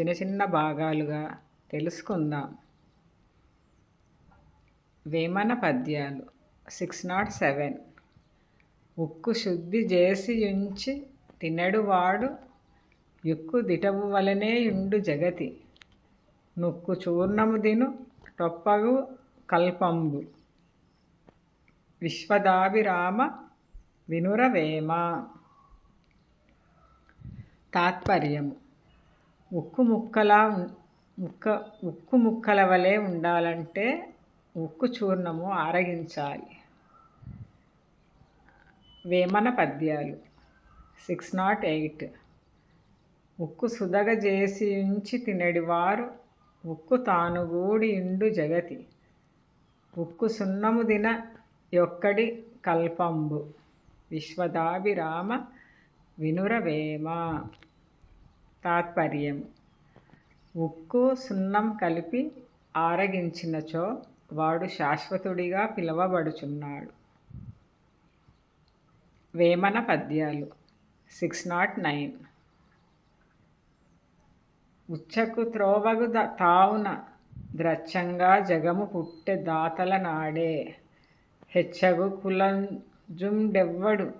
చిన్న చిన్న భాగాలుగా తెలుసుకుందాం. వేమన పద్యాలు సిక్స్ నాట్ సెవెన్. ఉక్కు శుద్ధి చేసి ఉంచి తినడువాడు ఉక్కు దిటవు వలనే ఉండు జగతి. నుక్కు చూర్ణము దిను టొప్పగు కల్పంబు. విశ్వదాభిరామ వినురవేమ. తాత్పర్యము. ఉక్కు ముక్కలా ముక్క ఉక్కు ముక్కల వలె ఉండాలంటే ఉక్కు చూర్ణము ఆరగించాలి. వేమన పద్యాలు. Six nought eight. ఉక్కు సుదగ చేసి ఉంచి తినడివారు ఉక్కు తానుగూడి ఇండు జగతి. ఉక్కు సున్నము దిన యొక్కడి కల్పంబు. విశ్వదాభిరామ వినురవేమ. తాత్పర్యం. ఉక్కు సున్నం కలిపి ఆరగించినచో వాడు శాశ్వతుడిగా పిలువబడుచున్నాడు. వేమన పద్యాలు. Six nought nine. ఉచ్చకు త్రోవగు తావున ద్రచ్చంగా జగము పుట్టె దాతల నాడే. హెచ్చగు కులంజుండెవ్వడు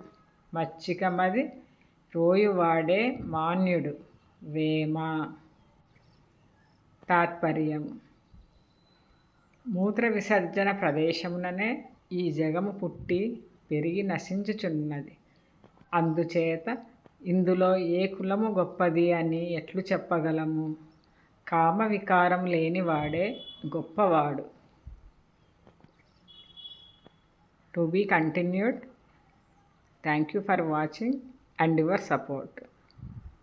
మచ్చికమది రోయువాడే మాన్యుడు. వేమ తాత్పర్యం. మూత్ర విసర్జన ప్రదేశముననే ఈ జగము పుట్టి పెరిగి నశించుచున్నది. అందుచేత ఇందులో ఏ కులము గొప్పది అని ఎట్లు చెప్పగలము? కామ వికారం లేనివాడే గొప్పవాడు. To be continued. Thank you for watching and your support.